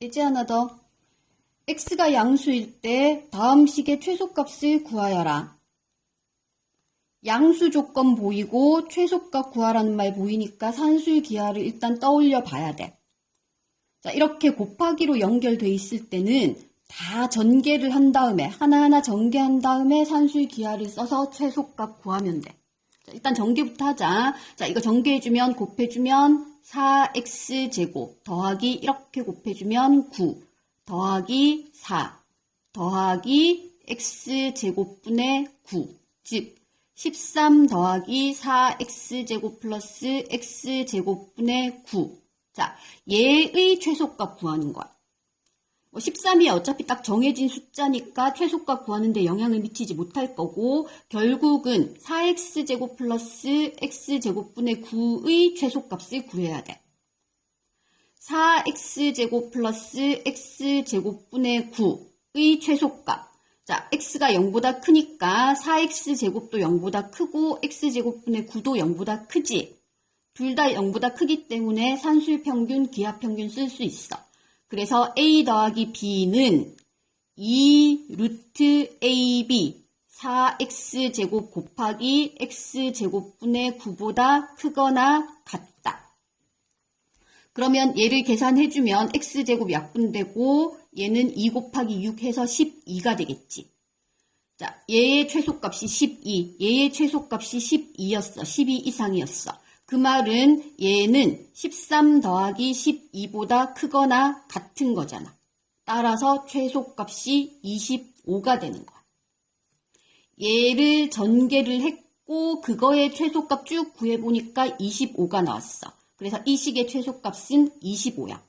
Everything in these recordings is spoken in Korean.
이제 하나 더. x가 양수일 때 다음 식의 최소값을 구하여라. 양수 조건 보이고 최소값 구하라는 말 보이니까 산술 기하를 일단 떠올려 봐야 돼. 자, 이렇게 곱하기로 연결돼 있을 때는 다 전개를 한 다음에 하나하나 전개한 다음에 산술 기하를 써서 최소값 구하면 돼. 자, 일단 전개부터 하자. 자, 이거 전개해주면 곱해주면 4x 제곱 더하기 이렇게 곱해주면 9 더하기 4 더하기 x 제곱분의 9 즉 13 더하기 4x 제곱 플러스 x 제곱분의 9 자, 얘의 최소값 구하는 거야. 뭐 13이 어차피 딱 정해진 숫자니까 최소값 구하는데 영향을 미치지 못할 거고 결국은 4x제곱 플러스 x제곱분의 9의 최소값을 구해야 돼. 4x제곱 플러스 x제곱분의 9의 최소값. 자, x가 0보다 크니까 4x제곱도 0보다 크고 x제곱분의 9도 0보다 크지. 둘 다 0보다 크기 때문에 산술 평균, 기하 평균 쓸 수 있어. 그래서 a 더하기 b는 2 루트 ab 4x 제곱 곱하기 x 제곱분의 9보다 크거나 같다. 그러면 얘를 계산해주면 x 제곱 약분되고 얘는 2 곱하기 6 해서 12가 되겠지. 자, 얘의 최소값이 12, 얘의 최소값이 12였어. 12 이상이었어. 그 말은 얘는 13 더하기 12보다 크거나 같은 거잖아. 따라서 최소값이 25가 되는 거야. 얘를 전개를 했고 그거의 최소값 쭉 구해보니까 25가 나왔어. 그래서 이 식의 최소값은 25야.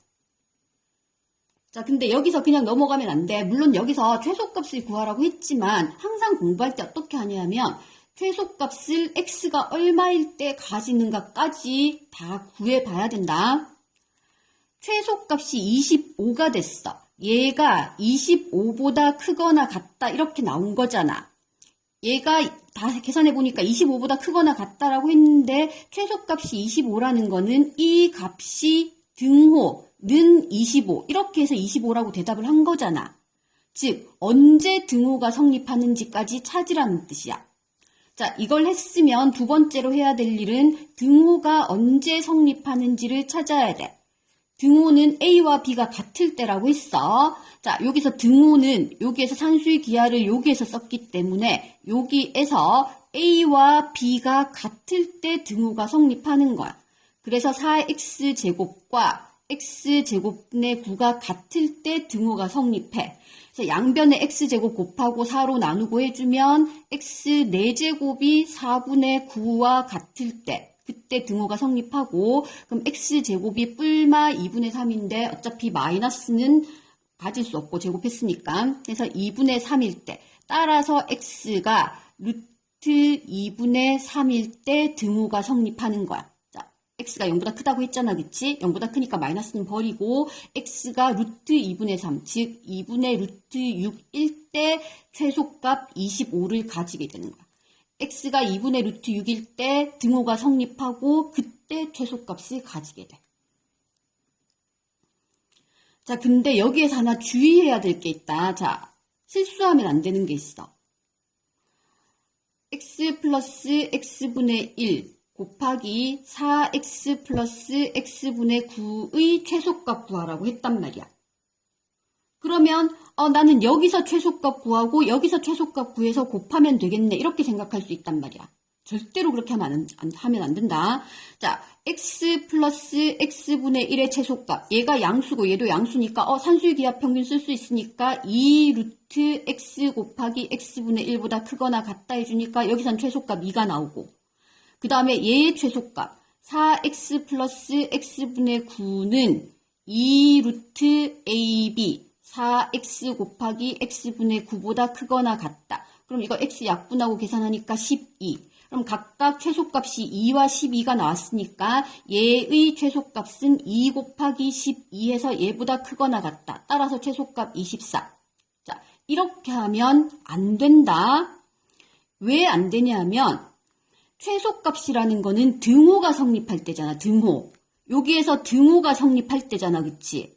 자, 근데 여기서 그냥 넘어가면 안 돼. 물론 여기서 최소값을 구하라고 했지만 항상 공부할 때 어떻게 하냐면 최소값을 x가 얼마일 때 가지는가까지 다 구해봐야 된다. 최소값이 25가 됐어. 얘가 25보다 크거나 같다 이렇게 나온 거잖아. 얘가 다 계산해보니까 25보다 크거나 같다라고 했는데 최소값이 25라는 거는 이 값이 등호 는 25 이렇게 해서 25라고 대답을 한 거잖아. 즉 언제 등호가 성립하는지까지 찾으라는 뜻이야. 자, 이걸 했으면 두 번째로 해야 될 일은 등호가 언제 성립하는지를 찾아야 돼. 등호는 A와 B가 같을 때라고 했어. 자, 여기서 등호는 여기에서 산수의 기하를 여기에서 썼기 때문에 여기에서 A와 B가 같을 때 등호가 성립하는 거야. 그래서 4x제곱과 x제곱분의 9가 같을 때 등호가 성립해. 그래서 양변에 x제곱 곱하고 4로 나누고 해주면 x 4제곱이 4분의 9와 같을 때 그때 등호가 성립하고 그럼 x제곱이 뿔마 2분의 3인데 어차피 마이너스는 가질 수 없고 제곱했으니까 그래서 2분의 3일 때 따라서 x가 루트 2분의 3일 때 등호가 성립하는 거야. 자, x가 0보다 크다고 했잖아, 그치? 0보다 크니까 마이너스는 버리고 x가 루트 2분의 3, 즉 2분의 루트 6일 때 최소값 25를 가지게 되는 거야. x가 2분의 루트 6일 때 등호가 성립하고 그때 최소값을 가지게 돼. 자, 근데 여기에서 하나 주의해야 될 게 있다. 자, 실수하면 안 되는 게 있어. x 플러스 x분의 1 곱하기 4x 플러스 x분의 9의 최소값 구하라고 했단 말이야. 그러면 어, 나는 여기서 최소값 구하고 여기서 최소값 구해서 곱하면 되겠네 이렇게 생각할 수 있단 말이야. 절대로 그렇게 하면 안, 안, 하면 안 된다. 자, x 플러스 x분의 1의 최소값. 얘가 양수고 얘도 양수니까 어, 산수의 기하 평균 쓸 수 있으니까 2 루트 x 곱하기 x분의 1보다 크거나 같다 해주니까 여기선 최소값 2가 나오고 그 다음에 얘의 최소값 4x 플러스 x분의 9는 2 루트 ab 4x 곱하기 x분의 9보다 크거나 같다. 그럼 이거 x 약분하고 계산하니까 12. 그럼 각각 최소값이 2와 12가 나왔으니까 얘의 최소값은 2 곱하기 12해서 얘보다 크거나 같다. 따라서 최소값 24. 자, 이렇게 하면 안 된다. 왜 안 되냐면 최소값이라는 거는 등호가 성립할 때잖아. 등호. 여기에서 등호가 성립할 때잖아. 그치?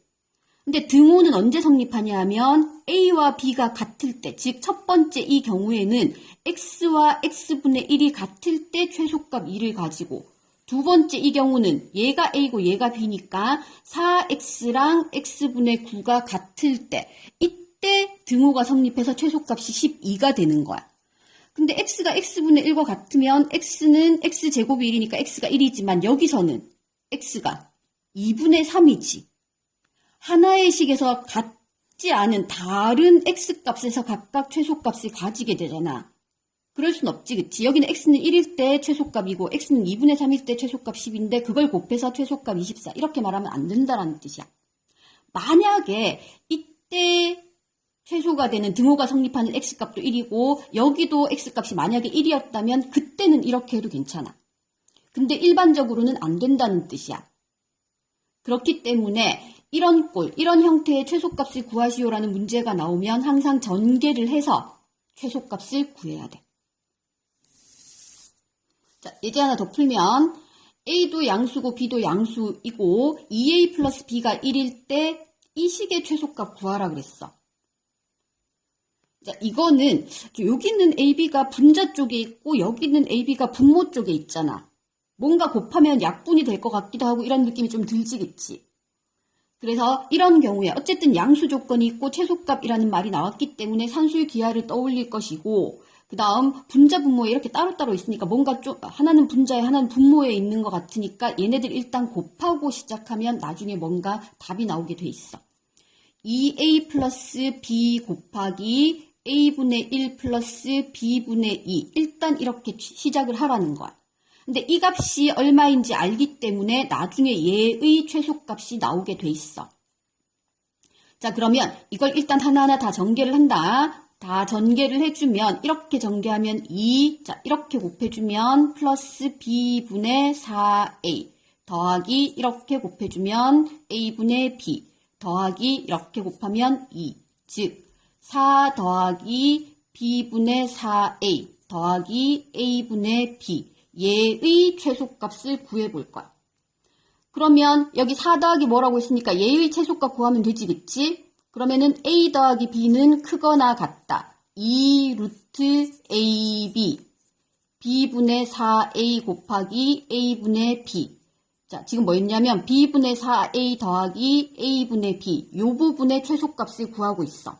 근데 등호는 언제 성립하냐 하면 A와 B가 같을 때, 즉 첫 번째 이 경우에는 X와 X분의 1이 같을 때 최소값 2를 가지고 두 번째 이 경우는 얘가 A고 얘가 B니까 4X랑 X분의 9가 같을 때 이때 등호가 성립해서 최소값이 12가 되는 거야. 근데 x가 x분의 1과 같으면 x는 x제곱이 1이니까 x가 1이지만 여기서는 x가 2분의 3이지. 하나의 식에서 같지 않은 다른 x값에서 각각 최소값을 가지게 되잖아. 그럴 순 없지, 그치? 여기는 x는 1일 때 최소값이고 x는 2분의 3일 때 최소값 10인데 그걸 곱해서 최소값 24 이렇게 말하면 안 된다라는 뜻이야. 만약에 이때 최소가 되는 등호가 성립하는 x값도 1이고 여기도 x값이 만약에 1이었다면 그때는 이렇게 해도 괜찮아. 근데 일반적으로는 안 된다는 뜻이야. 그렇기 때문에 이런 꼴, 이런 형태의 최소값을 구하시오라는 문제가 나오면 항상 전개를 해서 최소값을 구해야 돼. 자, 예제 하나 더 풀면 a도 양수고 b도 양수이고 2a 플러스 b가 1일 때 이 식의 최소값 구하라 그랬어. 자, 이거는 여기는 AB가 분자 쪽에 있고 여기는 AB가 분모 쪽에 있잖아. 뭔가 곱하면 약분이 될 것 같기도 하고 이런 느낌이 좀 들지겠지. 그래서 이런 경우에 어쨌든 양수 조건이 있고 최소값이라는 말이 나왔기 때문에 산수의 기하를 떠올릴 것이고 그 다음 분자 분모에 이렇게 따로따로 있으니까 뭔가 좀 하나는 분자에 하나는 분모에 있는 것 같으니까 얘네들 일단 곱하고 시작하면 나중에 뭔가 답이 나오게 돼 있어. 2a 플러스 b 곱하기 a분의 1 플러스 b분의 2 일단 이렇게 시작을 하라는 거야. 근데 이 값이 얼마인지 알기 때문에 나중에 얘의 최소값이 나오게 돼 있어. 자 그러면 이걸 일단 하나하나 다 전개를 한다. 다 전개를 해주면 이렇게 전개하면 2, 자 이렇게 곱해주면 플러스 b분의 4a 더하기 이렇게 곱해주면 a분의 b 더하기 이렇게 곱하면 2, 즉 4 더하기 b분의 4a 더하기 a분의 b 얘의 최소값을 구해볼 거야. 그러면 여기 4 더하기 뭐라고 했으니까 얘의 최소값 구하면 되지, 그치? 그러면은 a 더하기 b는 크거나 같다. 2 루트 ab b분의 4a 곱하기 a분의 b 자, 지금 뭐였냐면 b분의 4a 더하기 a분의 b 요 부분의 최소값을 구하고 있어.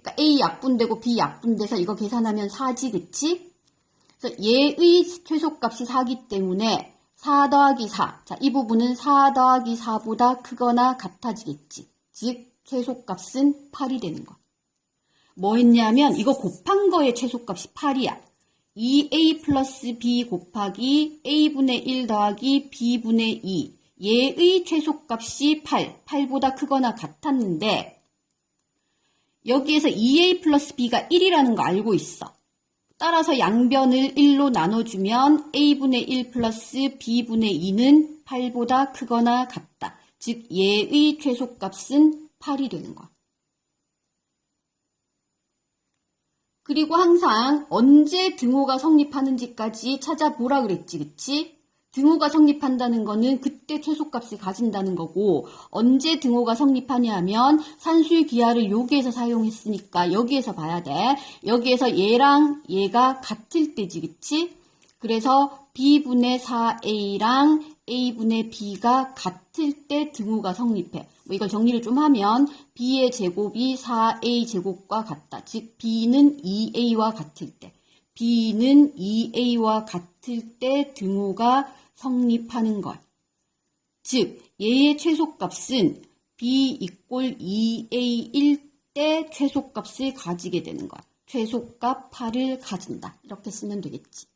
그러니까 a 약분되고 b 약분돼서 이거 계산하면 4지, 그치? 그래서 얘의 최소값이 4기 때문에 4 더하기 4. 자, 이 부분은 4 더하기 4보다 크거나 같아지겠지. 즉, 최소값은 8이 되는 거. 뭐 했냐면 이거 곱한 거의 최소값이 8이야. 2a 플러스 b 곱하기 a분의 1 더하기 b분의 2. 얘의 최소값이 8. 8보다 크거나 같았는데 여기에서 2a 플러스 b가 1이라는 거 알고 있어. 따라서 양변을 1로 나눠주면 a분의 1 플러스 b분의 2는 8보다 크거나 같다. 즉 얘의 최소값은 8이 되는 거야. 그리고 항상 언제 등호가 성립하는지까지 찾아보라 그랬지, 그치? 등호가 성립한다는 거는 그때 최소값을 가진다는 거고 언제 등호가 성립하냐 하면 산수의 기하를 여기에서 사용했으니까 여기에서 봐야 돼. 여기에서 얘랑 얘가 같을 때지, 그치? 그래서 b분의 4a랑 a분의 b가 같을 때 등호가 성립해. 뭐 이걸 정리를 좀 하면 b의 제곱이 4a 제곱과 같다. 즉 b는 2a와 같을 때. b는 2a와 같을 때 등호가 성립하는 것. 즉 얘의 최소값은 b 이꼴 2a일 때 최소값을 가지게 되는 것. 최소값 8을 가진다. 이렇게 쓰면 되겠지.